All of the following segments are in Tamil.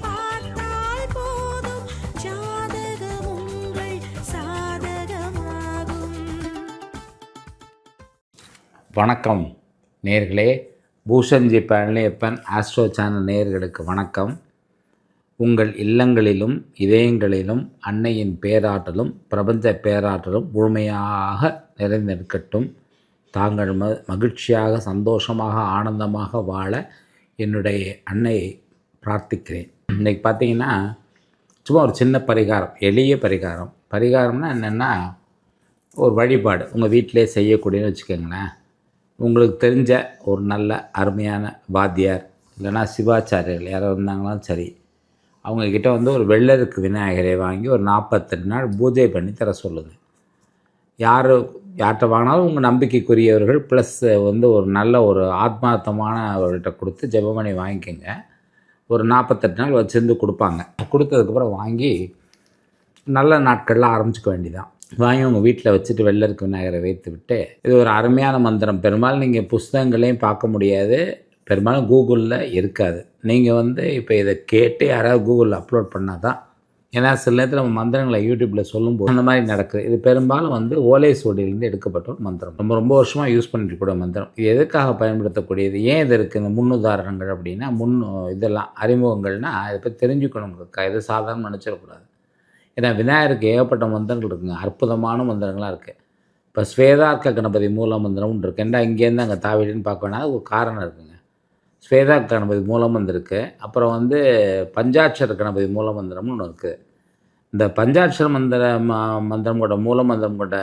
பார்த்தால் போதும். ஜாதகம் உங்கள் சாதகமாகும். வணக்கம் நேர்களே. பூஷன்ஜி பழனியப்பன் ஆஸ்ட்ரோ சேனல் நேர்களுக்கு வணக்கம். உங்கள் இல்லங்களிலும் இதயங்களிலும் அன்னையின் பேராற்றலும் பிரபஞ்ச பேராற்றலும் முழுமையாக நிறைந்திருக்கட்டும். தாங்கள் ம மகிழ்ச்சியாக சந்தோஷமாக ஆனந்தமாக வாழ என்னுடைய அன்னையை பிரார்த்திக்கிறேன். இன்றைக்கி பார்த்தீங்கன்னா சும்மா ஒரு சின்ன பரிகாரம் எளிய பரிகாரம். பரிகாரம்னா என்னென்னா ஒரு வழிபாடு. உங்கள் வீட்டிலே செய்யக்கூடியன்னு வச்சுக்கோங்களேன். உங்களுக்கு தெரிஞ்ச ஒரு நல்ல அருமையான வாத்தியார் இல்லைன்னா சிவாச்சாரியர்கள் யாரோ இருந்தாங்களாலும் சரி அவங்கக்கிட்ட வந்து ஒரு வெள்ளருக்கு விநாயகரை வாங்கி ஒரு நாற்பத்தெட்டு நாள் பூஜை பண்ணி தர சொல்லுங்கள் யார் யார்கிட்ட வாங்கினாலும் உங்கள் நம்பிக்கைக்குரியவர்கள் ப்ளஸ் வந்து ஒரு நல்ல ஒரு ஆத்மார்த்தமான அவர்கிட்ட கொடுத்து ஜெபமணி வாங்கிக்கோங்க. ஒரு நாற்பத்தெட்டு நாள் வச்சுருந்து கொடுப்பாங்க. கொடுத்ததுக்கப்புறம் வாங்கி நல்ல நாட்கள்லாம் ஆரம்பிச்சுக்க வேண்டிதான் வாங்கி உங்கள் வீட்டில் வச்சுட்டு வெள்ளருக்கு விநாயகரை வைத்து விட்டு இது ஒரு அருமையான மந்திரம். பெரும்பாலும் நீங்கள் புஸ்தகங்களையும் பார்க்க முடியாது. பெரும்பாலும் கூகுளில் இருக்காது. நீங்கள் வந்து இப்போ இதை கேட்டு யாராவது கூகுளில் அப்லோட் பண்ணால் தான் ஏன்னா சில நேரத்தில் நம்ம மந்திரங்களை யூடியூப்பில் சொல்லும்போது அந்த மாதிரி நடக்குது. இது பெரும்பாலும் வந்து ஓலை சோடியிலேருந்து எடுக்கப்பட்ட ஒரு மந்திரம். நம்ம ரொம்ப வருஷமாக யூஸ் பண்ணிட்டு கூட மந்திரம். இது எதுக்காக பயன்படுத்தக்கூடியது? ஏன் இது இருக்குது இந்த முன்னுதாரணங்கள் அப்படின்னா முன் இதெல்லாம் அறிமுகங்கள்னா அதை பற்றி தெரிஞ்சுக்கணுங்கிறதுக்கா இது சாதாரண நினச்சிடக்கூடாது. ஏன்னா விநாயகருக்கு ஏகப்பட்ட மந்திரங்கள் இருக்குங்க. அற்புதமான மந்திரங்களாக இருக்குது இப்போ ஸ்வேதார்க்க கணபதி மூல மந்திரம்னு இருக்குது ஏன்னா இங்கேருந்து அங்கே தாவிடுன்னு பார்க்க வேணா ஒரு காரணம் இருக்குங்க. ஸ்வேதா கணபதி மூலம் வந்திருக்கு. அப்புறம் வந்து பஞ்சாட்சர கணபதி மூலமந்திரம்னு ஒன்று இருக்குது இந்த பஞ்சாட்சர மந்திர ம மந்திரம் கூட மந்திரம் கூட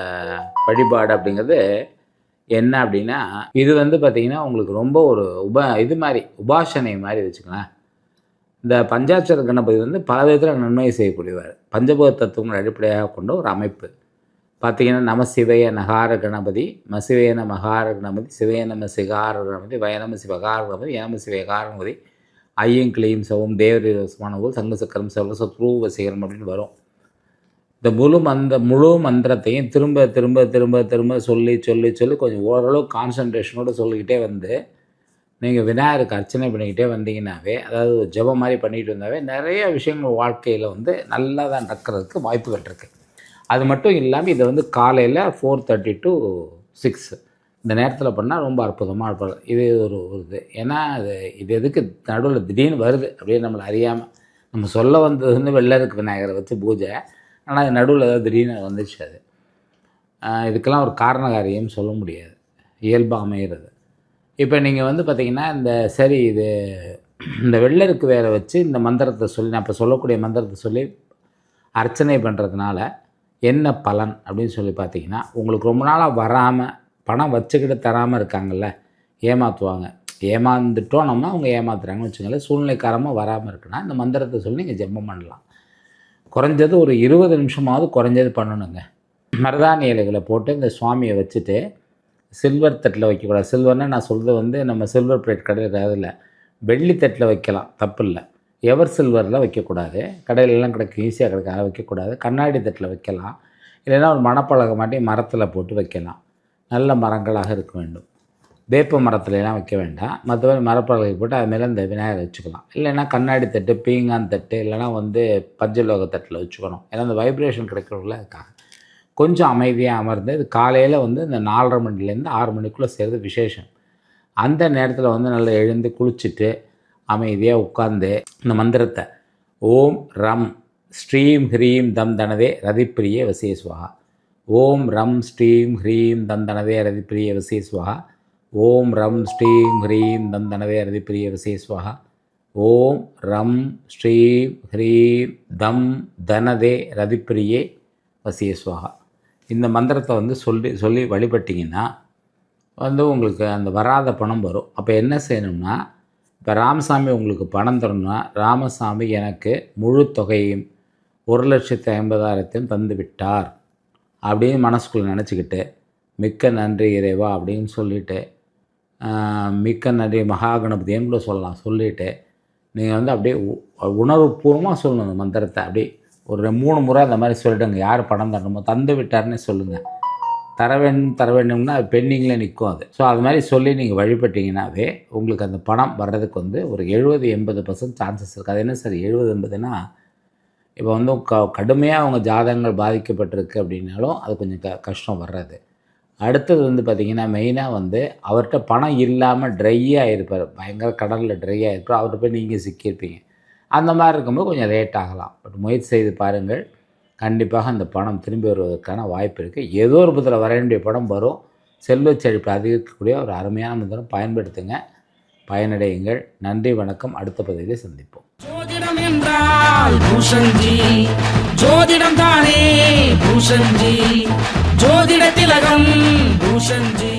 வழிபாடு அப்படிங்கிறது என்ன அப்படின்னா இது வந்து பார்த்திங்கன்னா உங்களுக்கு ரொம்ப ஒரு உப இது மாதிரி உபாசனை மாதிரி வச்சுக்கலாம். இந்த பஞ்சாட்சர கணபதி வந்து பல விதத்தில் நன்மை செய்யக்கூடியவர். பஞ்சபூத தத்துவங்களை அடிப்படையாக கொண்ட ஒரு அமைப்பு. பார்த்தீங்கன்னா நம சிவய நகார கணபதி மசிவயன மகார கணபதி சிவய நம சிகார கணபதி வயநம சிவகார கணபதி ஏனம சிவகார கணபதி ஐயம் கிளியும் சவும் தேவரீரசமானவோல் சங்க சக்கரம் செல்வ சத்ரூவ சிகரம் அப்படின்னு வரும். இந்த முழு மந்த முழு மந்திரத்தையும் திரும்ப திரும்ப திரும்ப திரும்ப சொல்லி சொல்லி சொல்லி கொஞ்சம் ஓரளவு கான்சன்ட்ரேஷனோடு சொல்லிக்கிட்டே வந்து நீங்கள் விநாயகருக்கு அர்ச்சனை பண்ணிக்கிட்டே வந்தீங்கன்னாவே அதாவது ஜபம் ஜெபம் மாதிரி பண்ணிட்டு வந்தாவே நிறைய விஷயங்கள் வாழ்க்கையில் வந்து நல்லா தான் நடக்கிறதுக்கு வாய்ப்புகள் இருக்குது அது மட்டும் இல்லாமல் இதை வந்து காலையில் ஃபோர் தேர்ட்டி டு சிக்ஸ் இந்த நேரத்தில் பண்ணால் ரொம்ப அற்புதமாக இருப்பார் இது ஒரு ஒரு இது. ஏன்னா அது இது எதுக்கு நடுவில் திடீர்னு வருது? அப்படியே நம்மளை அறியாமல் நம்ம சொல்ல வந்தது வந்து வெள்ளருக்கு விநாயகரை வச்சு பூஜை. ஆனால் அது நடுவில் ஏதாவது திடீர்னு வந்துச்சு அது. இதுக்கெல்லாம் ஒரு காரண காரியம் சொல்ல முடியாது. இயல்பாக அமைகிறது இப்போ நீங்கள் வந்து பார்த்தீங்கன்னா இந்த சரி இது இந்த வெள்ளருக்கு வேற வச்சு இந்த மந்திரத்தை சொல்லி நான் இப்போ சொல்லக்கூடிய மந்திரத்தை சொல்லி அர்ச்சனை பண்ணுறதுனால என்ன பலன் அப்படின்னு சொல்லி பார்த்தீங்கன்னா உங்களுக்கு ரொம்ப நாளாக வராமல் பணம் வச்சுக்கிட்டு தராமல் இருக்காங்கல்ல ஏமாற்றுவாங்க ஏமாந்துட்டோம் நம்ம அவங்க ஏமாத்துறாங்கன்னு வச்சுக்கோங்களேன் சூழ்நிலைக்காரமாக வராமல் இருக்குன்னா இந்த மந்திரத்தை சொல்லி நீங்கள் ஜெபம் பண்ணலாம். குறைஞ்சது ஒரு இருபது நிமிஷமாவது குறைஞ்சது பண்ணணுங்க. மருதாணி இலைகளை போட்டு இந்த சுவாமியை வச்சுட்டு சில்வர் தட்டில் வைக்கக்கூடாது. சில்வர்னால் நான் சொல்கிறது வந்து நம்ம சில்வர் பிளேட் கடையில் அதில் வெள்ளி தட்டில் வைக்கலாம் தப்பு இல்லை எவர் சில்வரில் வைக்கக்கூடாது. கடையிலலாம் கிடைக்கும் ஈஸியாக கிடைக்கும் அதை வைக்கக்கூடாது. கண்ணாடி தட்டில் வைக்கலாம். இல்லைன்னா ஒரு மணப்பழகம் மாட்டி மரத்தில் போட்டு வைக்கலாம். நல்ல மரங்களாக இருக்க வேண்டும். வேப்ப மரத்துலலாம் வைக்க வேண்டாம். மற்றபடி மரப்பலகை போட்டு அது மேலே இந்த விநாயகரை வச்சுக்கலாம். இல்லைன்னா கண்ணாடி தட்டு பீங்கான் தட்டு இல்லைன்னா வந்து பஞ்சலோக தட்டில் வச்சுக்கணும். ஏன்னா அந்த வைப்ரேஷன் கிடைக்கிறதுல இருக்காங்க கொஞ்சம் அமைதியாக அமர்ந்து இது காலையில் வந்து இந்த நாலரை மணிலேருந்து ஆறு மணிக்குள்ளே செய்கிறது விசேஷம். அந்த நேரத்தில் வந்து நல்லா எழுந்து குளிச்சுட்டு அமைதியாக உட்கார்ந்து இந்த மந்திரத்தை ஓம் ரம் ஸ்ரீம் ஹ்ரீம் தம் தனதே ரதிப்பிரிய வசேஸ்வகா ஓம் ரம் ஸ்ரீம் ஹ்ரீம் தம் தனதே ரதிப்பிரிய வசேஸ்வகா ஓம் ரம் ஸ்ரீம் ஹ்ரீம் தம் தனதே ரதிப்பிரிய வசேஸ்வகா ஓம் ரம் ஸ்ரீம் ஹ்ரீம் தம் தனதே ரதிப்பிரியே வசேஸ்வகா இந்த மந்திரத்தை வந்து சொல்லி சொல்லி வழிபட்டிங்கன்னா வந்து உங்களுக்கு அந்த வராத பணம் வரும். அப்போ என்ன செய்யணும்னா இப்போ ராமசாமி உங்களுக்கு பணம் தரணும்னா ராமசாமி எனக்கு முழு தொகையும் ஒரு லட்சத்து ஐம்பதாயிரத்தையும் தந்து விட்டார் அப்படின்னு மனசுக்குள்ளே நினச்சிக்கிட்டு மிக்க நன்றி இறைவா அப்படின்னு சொல்லிவிட்டு மிக்க நன்றி மகாகணபதியும் கூட சொல்லலாம். சொல்லிவிட்டு நீங்கள் வந்து அப்படியே உ- உணர்வுபூர்வமாக சொல்லணும் அந்த மந்திரத்தை. அப்படியே ஒரு மூணு முறை அந்த மாதிரி சொல்லிவிடுங்க யார் பணம் தரணுமோ தந்து விட்டார்னே சொல்லுங்கள் தர வேண்டும் தர வேண்டும்னா அது பெண்டிங்கில் நிற்கும் அது. ஸோ அது மாதிரி சொல்லி நீங்கள் வழிபட்டிங்கனாவே உங்களுக்கு அந்த பணம் வர்றதுக்கு வந்து ஒரு எழுபது எண்பது பர்சன்ட் சான்சஸ் இருக்குது அது என்ன சார் எழுபது எண்பதுன்னா இப்போ வந்து க கடுமையாக அவங்க ஜாதகங்கள் பாதிக்கப்பட்டிருக்கு அப்படின்னாலும் அது கொஞ்சம் க கஷ்டம் வர்றது. அடுத்தது வந்து பார்த்திங்கன்னா மெயினாக வந்து அவர்கிட்ட பணம் இல்லாமல் ட்ரையாக இருப்பார். பயங்கர கடலில் ட்ரையாக இருப்பார். அவர்கிட்ட போய் நீங்கள் சிக்கியிருப்பீங்க. அந்த மாதிரி இருக்கும்போது கொஞ்சம் லேட் ஆகலாம். பட் முயற்சி செய்து பாருங்கள். கண்டிப்பாக அந்த பணம் திரும்பி வருவதற்கான வாய்ப்பு இருக்குது ஏதோ ஒரு புதில் வர வேண்டிய படம் வரும். செல்வ செழிப்பு அதிகரிக்கக்கூடிய ஒரு அருமையான முதலம் பயன்படுத்துங்க. பயனடையுங்கள். நன்றி வணக்கம். அடுத்த பகுதியில் சந்திப்போம். ஜோதிடம் என்றால் பூஷன்ஜி ஜோதிடம் தானே பூஷன்ஜி ஜோதிட திலகம் பூஷன்ஜி